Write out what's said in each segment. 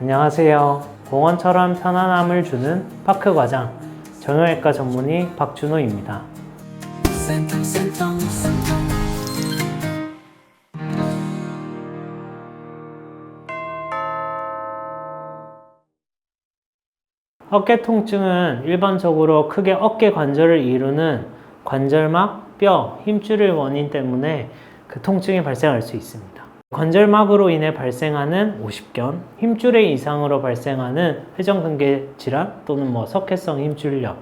안녕하세요. 공원처럼 편안함을 주는 파크 과장 정형외과 전문의 박준호입니다. 어깨 통증은 일반적으로 크게 어깨 관절을 이루는 관절막, 뼈, 힘줄의 원인 때문에 그 통증이 발생할 수 있습니다. 관절막으로 인해 발생하는 오십견, 힘줄의 이상으로 발생하는 회전근개 질환 또는 뭐 석회성 힘줄염,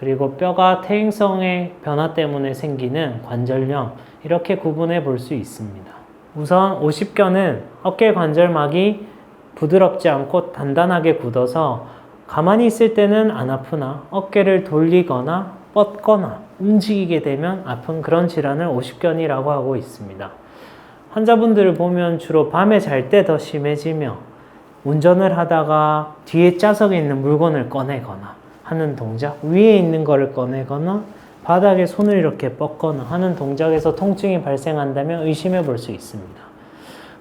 그리고 뼈가 퇴행성의 변화 때문에 생기는 관절염 이렇게 구분해 볼 수 있습니다. 우선 오십견은 어깨 관절막이 부드럽지 않고 단단하게 굳어서 가만히 있을 때는 안 아프나 어깨를 돌리거나 뻗거나 움직이게 되면 아픈 그런 질환을 오십견이라고 하고 있습니다. 환자분들을 보면 주로 밤에 잘 때 더 심해지며 운전을 하다가 뒤에 좌석에 있는 물건을 꺼내거나 하는 동작, 위에 있는 거를 꺼내거나 바닥에 손을 이렇게 뻗거나 하는 동작에서 통증이 발생한다면 의심해 볼 수 있습니다.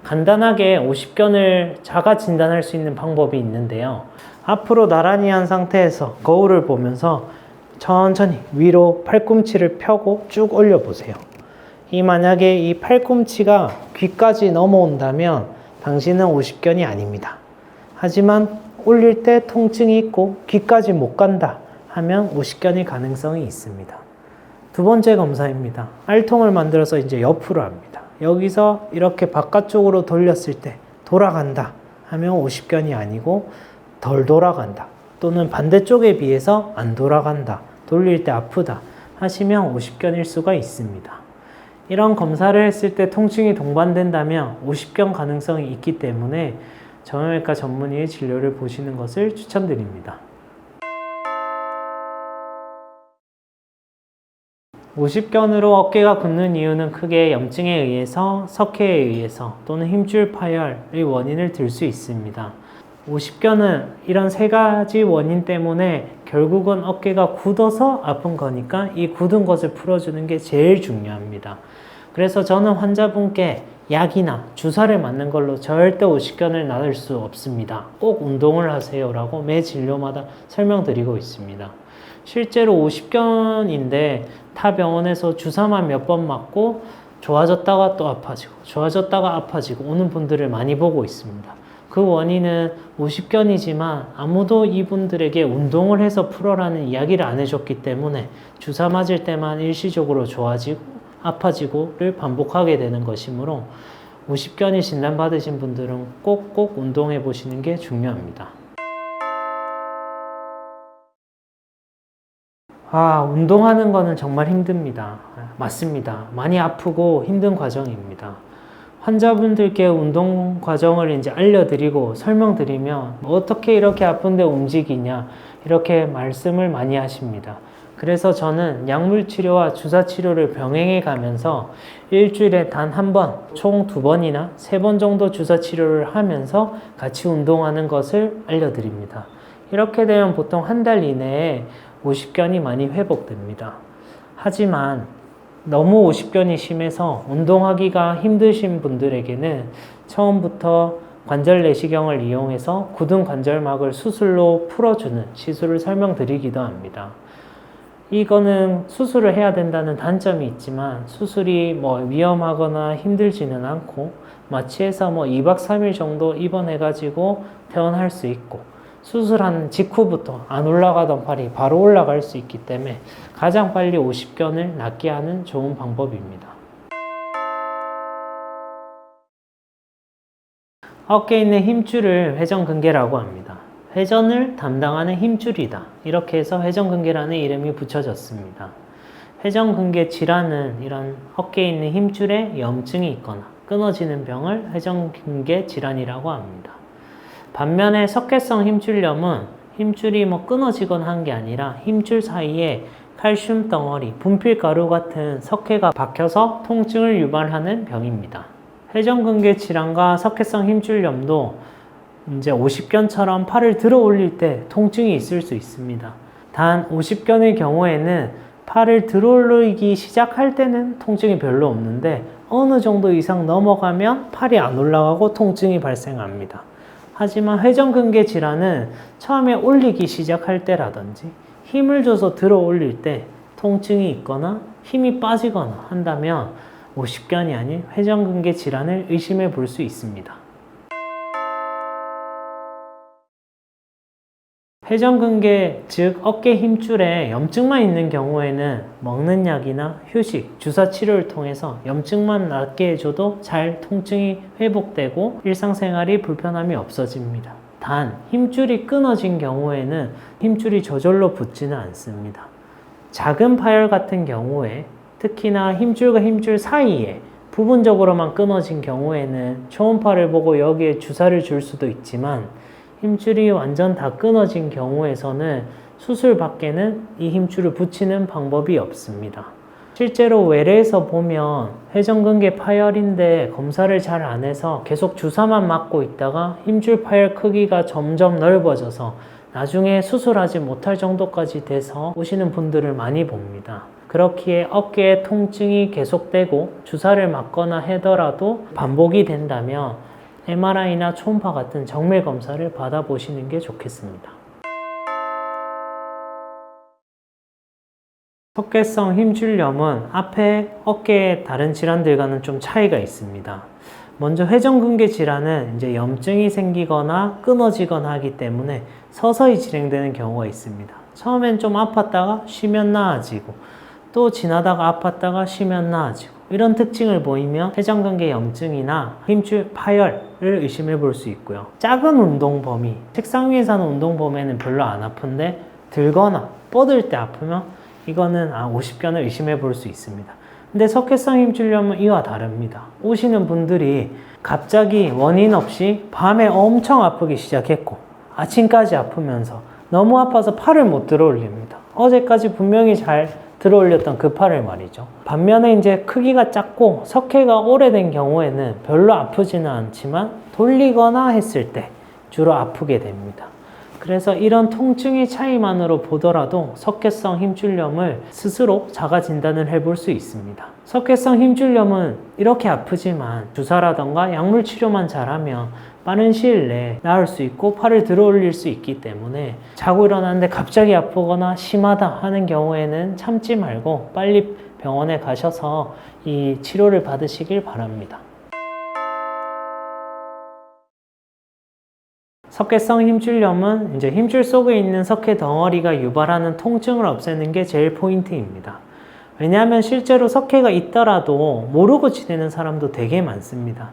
간단하게 오십견을 자가 진단할 수 있는 방법이 있는데요. 앞으로 나란히 한 상태에서 거울을 보면서 천천히 위로 팔꿈치를 펴고 쭉 올려 보세요. 이 만약에 이 팔꿈치가 귀까지 넘어온다면 당신은 오십견이 아닙니다. 하지만 올릴 때 통증이 있고 귀까지 못 간다 하면 오십견일 가능성이 있습니다. 두 번째 검사입니다. 알통을 만들어서 이제 옆으로 합니다. 여기서 이렇게 바깥쪽으로 돌렸을 때 돌아간다 하면 오십견이 아니고 덜 돌아간다 또는 반대쪽에 비해서 안 돌아간다 돌릴 때 아프다 하시면 오십견일 수가 있습니다. 이런 검사를 했을 때 통증이 동반된다면 오십견 가능성이 있기 때문에 정형외과 전문의의 진료를 보시는 것을 추천드립니다. 오십견으로 어깨가 굳는 이유는 크게 염증에 의해서, 석회에 의해서 또는 힘줄 파열의 원인을 들 수 있습니다. 오십견은 이런 세 가지 원인 때문에 결국은 어깨가 굳어서 아픈 거니까 이 굳은 것을 풀어주는 게 제일 중요합니다. 그래서 저는 환자분께 약이나 주사를 맞는 걸로 절대 오십견을 나을 수 없습니다. 꼭 운동을 하세요라고 매 진료마다 설명드리고 있습니다. 실제로 50견인데 타 병원에서 주사만 몇 번 맞고 좋아졌다가 또 아파지고 좋아졌다가 아파지고 오는 분들을 많이 보고 있습니다. 그 원인은 50견이지만 아무도 이분들에게 운동을 해서 풀어라는 이야기를 안 해줬기 때문에 주사 맞을 때만 일시적으로 좋아지고 아파지고를 반복하게 되는 것이므로 50견이 진단받으신 분들은 꼭꼭 운동해 보시는 게 중요합니다. 아, 운동하는 거는 정말 힘듭니다. 맞습니다. 많이 아프고 힘든 과정입니다. 환자분들께 운동 과정을 이제 알려드리고 설명드리면 어떻게 이렇게 아픈데 움직이냐 이렇게 말씀을 많이 하십니다. 그래서 저는 약물 치료와 주사 치료를 병행해 가면서 일주일에 단 한 번, 총 두 번이나 세 번 정도 주사 치료를 하면서 같이 운동하는 것을 알려드립니다. 이렇게 되면 보통 한 달 이내에 오십견이 많이 회복됩니다. 하지만 너무 오십견이 심해서 운동하기가 힘드신 분들에게는 처음부터 관절 내시경을 이용해서 굳은 관절막을 수술로 풀어주는 시술을 설명드리기도 합니다. 이거는 수술을 해야 된다는 단점이 있지만 수술이 뭐 위험하거나 힘들지는 않고 마취해서 뭐 2박 3일 정도 입원해가지고 퇴원할 수 있고 수술한 직후부터 안 올라가던 팔이 바로 올라갈 수 있기 때문에 가장 빨리 50견을 낫게 하는 좋은 방법입니다. 어깨에 있는 힘줄을 회전근개라고 합니다. 회전을 담당하는 힘줄이다. 이렇게 해서 회전근개라는 이름이 붙여졌습니다. 회전근개 질환은 이런 어깨에 있는 힘줄에 염증이 있거나 끊어지는 병을 회전근개 질환이라고 합니다. 반면에 석회성 힘줄염은 힘줄이 뭐 끊어지거나 한 게 아니라 힘줄 사이에 칼슘 덩어리, 분필가루 같은 석회가 박혀서 통증을 유발하는 병입니다. 회전근개 질환과 석회성 힘줄염도 이제 50견처럼 팔을 들어 올릴 때 통증이 있을 수 있습니다. 단 50견의 경우에는 팔을 들어 올리기 시작할 때는 통증이 별로 없는데 어느 정도 이상 넘어가면 팔이 안 올라가고 통증이 발생합니다. 하지만 회전근개 질환은 처음에 올리기 시작할 때라든지 힘을 줘서 들어 올릴 때 통증이 있거나 힘이 빠지거나 한다면 오십견이 아닌 회전근개 질환을 의심해 볼 수 있습니다. 회전근개, 즉 어깨 힘줄에 염증만 있는 경우에는 먹는 약이나 휴식, 주사 치료를 통해서 염증만 낫게 해줘도 잘 통증이 회복되고 일상생활이 불편함이 없어집니다. 단, 힘줄이 끊어진 경우에는 힘줄이 저절로 붙지는 않습니다. 작은 파열 같은 경우에 특히나 힘줄과 힘줄 사이에 부분적으로만 끊어진 경우에는 초음파를 보고 여기에 주사를 줄 수도 있지만 힘줄이 완전 다 끊어진 경우에서는 수술 밖에는 이 힘줄을 붙이는 방법이 없습니다. 실제로 외래에서 보면 회전근개 파열인데 검사를 잘 안 해서 계속 주사만 맞고 있다가 힘줄 파열 크기가 점점 넓어져서 나중에 수술하지 못할 정도까지 돼서 오시는 분들을 많이 봅니다. 그렇기에 어깨에 통증이 계속되고 주사를 맞거나 하더라도 반복이 된다면 MRI나 초음파 같은 정밀 검사를 받아보시는 게 좋겠습니다. 석회성 힘줄염은 앞에 어깨의 다른 질환들과는 좀 차이가 있습니다. 먼저 회전근개 질환은 이제 염증이 생기거나 끊어지거나 하기 때문에 서서히 진행되는 경우가 있습니다. 처음엔 좀 아팠다가 쉬면 나아지고 또 지나다가 아팠다가 쉬면 나아지고 이런 특징을 보이면 회전근개 염증이나 힘줄 파열 을 의심해 볼 수 있고요. 작은 운동 범위, 책상 위에서 하는 운동 범위는 별로 안 아픈데 들거나 뻗을 때 아프면 이거는 아 50견을 의심해 볼 수 있습니다. 근데 석회성 힘줄염은 이와 다릅니다. 오시는 분들이 갑자기 원인 없이 밤에 엄청 아프기 시작했고 아침까지 아프면서 너무 아파서 팔을 못 들어 올립니다. 어제까지 분명히 잘 들어 올렸던 그 팔을 말이죠. 반면에 이제 크기가 작고 석회가 오래된 경우에는 별로 아프지는 않지만 돌리거나 했을 때 주로 아프게 됩니다. 그래서 이런 통증의 차이만으로 보더라도 석회성 힘줄염을 스스로 자가 진단을 해볼 수 있습니다. 석회성 힘줄염은 이렇게 아프지만 주사라던가 약물 치료만 잘하면 빠른 시일 내에 나을 수 있고 팔을 들어 올릴 수 있기 때문에 자고 일어났는데 갑자기 아프거나 심하다 하는 경우에는 참지 말고 빨리 병원에 가셔서 이 치료를 받으시길 바랍니다. 석회성 힘줄염은 이제 힘줄 속에 있는 석회 덩어리가 유발하는 통증을 없애는 게 제일 포인트입니다. 왜냐하면 실제로 석회가 있더라도 모르고 지내는 사람도 되게 많습니다.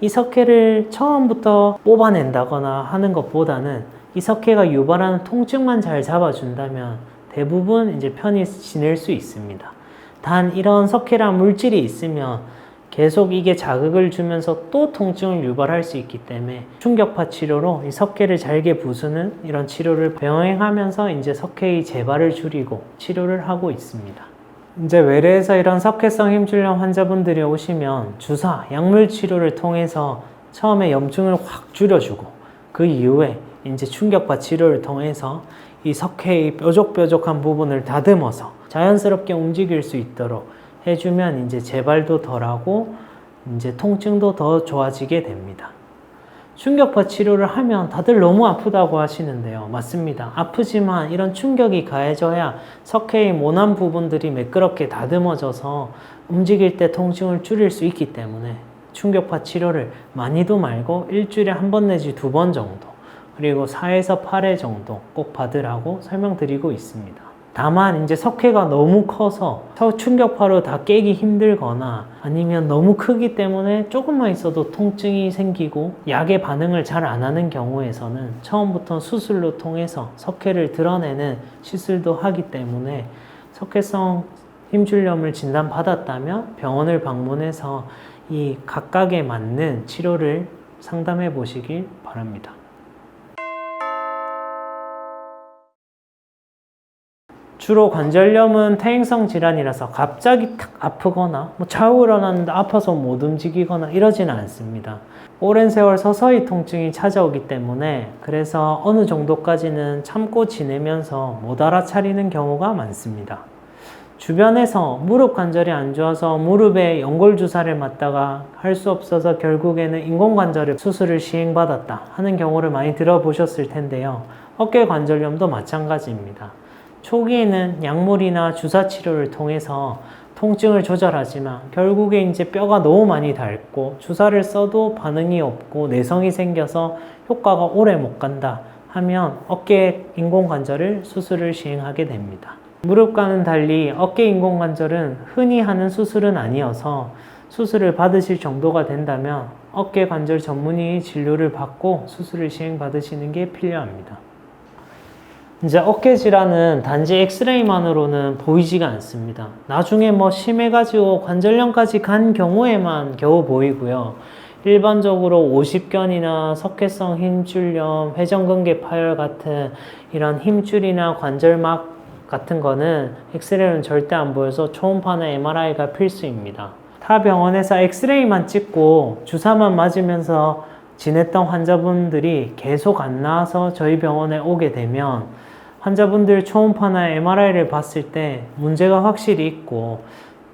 이 석회를 처음부터 뽑아낸다거나 하는 것보다는 이 석회가 유발하는 통증만 잘 잡아준다면 대부분 이제 편히 지낼 수 있습니다. 단 이런 석회란 물질이 있으면 계속 이게 자극을 주면서 또 통증을 유발할 수 있기 때문에 충격파 치료로 이 석회를 잘게 부수는 이런 치료를 병행하면서 이제 석회의 재발을 줄이고 치료를 하고 있습니다. 이제 외래에서 이런 석회성 힘줄염 환자분들이 오시면 주사, 약물 치료를 통해서 처음에 염증을 확 줄여주고 그 이후에 이제 충격파 치료를 통해서 이 석회의 뾰족뾰족한 부분을 다듬어서 자연스럽게 움직일 수 있도록 해주면 이제 재발도 덜하고 이제 통증도 더 좋아지게 됩니다. 충격파 치료를 하면 다들 너무 아프다고 하시는데요. 맞습니다. 아프지만 이런 충격이 가해져야 석회의 모난 부분들이 매끄럽게 다듬어져서 움직일 때 통증을 줄일 수 있기 때문에 충격파 치료를 많이도 말고 일주일에 한 번 내지 두 번 정도 그리고 4에서 8회 정도 꼭 받으라고 설명드리고 있습니다. 다만 이제 석회가 너무 커서 충격파로 다 깨기 힘들거나 아니면 너무 크기 때문에 조금만 있어도 통증이 생기고 약의 반응을 잘 안 하는 경우에서는 처음부터 수술로 통해서 석회를 드러내는 시술도 하기 때문에 석회성 힘줄염을 진단받았다면 병원을 방문해서 이 각각에 맞는 치료를 상담해 보시길 바랍니다. 주로 관절염은 퇴행성 질환이라서 갑자기 탁 아프거나 뭐 자고 일어났는데 아파서 못 움직이거나 이러지는 않습니다. 오랜 세월 서서히 통증이 찾아오기 때문에 그래서 어느 정도까지는 참고 지내면서 못 알아차리는 경우가 많습니다. 주변에서 무릎 관절이 안 좋아서 무릎에 연골 주사를 맞다가 할 수 없어서 결국에는 인공관절 수술을 시행받았다 하는 경우를 많이 들어보셨을 텐데요. 어깨 관절염도 마찬가지입니다. 초기에는 약물이나 주사 치료를 통해서 통증을 조절하지만 결국에 이제 뼈가 너무 많이 닳고 주사를 써도 반응이 없고 내성이 생겨서 효과가 오래 못 간다 하면 어깨 인공관절을 수술을 시행하게 됩니다. 무릎과는 달리 어깨 인공관절은 흔히 하는 수술은 아니어서 수술을 받으실 정도가 된다면 어깨 관절 전문의 진료를 받고 수술을 시행받으시는 게 필요합니다. 이제 어깨 질환은 단지 엑스레이만으로는 보이지가 않습니다. 나중에 뭐 심해가지고 관절염까지 간 경우에만 겨우 보이고요. 일반적으로 오십견이나 석회성 힘줄염, 회전근개 파열 같은 이런 힘줄이나 관절막 같은 거는 엑스레이는 절대 안 보여서 초음파나 MRI가 필수입니다. 타 병원에서 엑스레이만 찍고 주사만 맞으면서 지냈던 환자분들이 계속 안 나와서 저희 병원에 오게 되면 환자분들 초음파나 MRI를 봤을 때 문제가 확실히 있고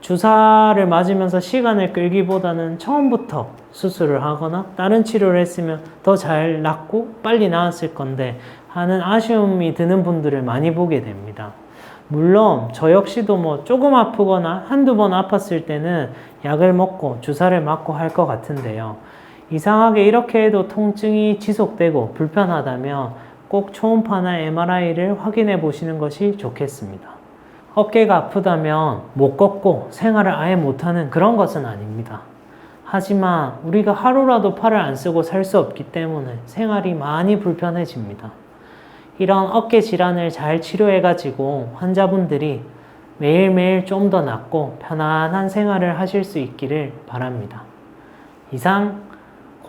주사를 맞으면서 시간을 끌기보다는 처음부터 수술을 하거나 다른 치료를 했으면 더 잘 낫고 빨리 나았을 건데 하는 아쉬움이 드는 분들을 많이 보게 됩니다. 물론 저 역시도 뭐 조금 아프거나 한두 번 아팠을 때는 약을 먹고 주사를 맞고 할 것 같은데요. 이상하게 이렇게 해도 통증이 지속되고 불편하다면 꼭 초음파나 MRI를 확인해 보시는 것이 좋겠습니다. 어깨가 아프다면 못 걷고 생활을 아예 못하는 그런 것은 아닙니다. 하지만 우리가 하루라도 팔을 안 쓰고 살 수 없기 때문에 생활이 많이 불편해집니다. 이런 어깨 질환을 잘 치료해가지고 환자분들이 매일매일 좀 더 낫고 편안한 생활을 하실 수 있기를 바랍니다. 이상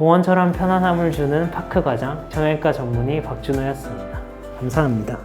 공원처럼 편안함을 주는 파크 과장 정형외과 전문의 박준호였습니다. 감사합니다.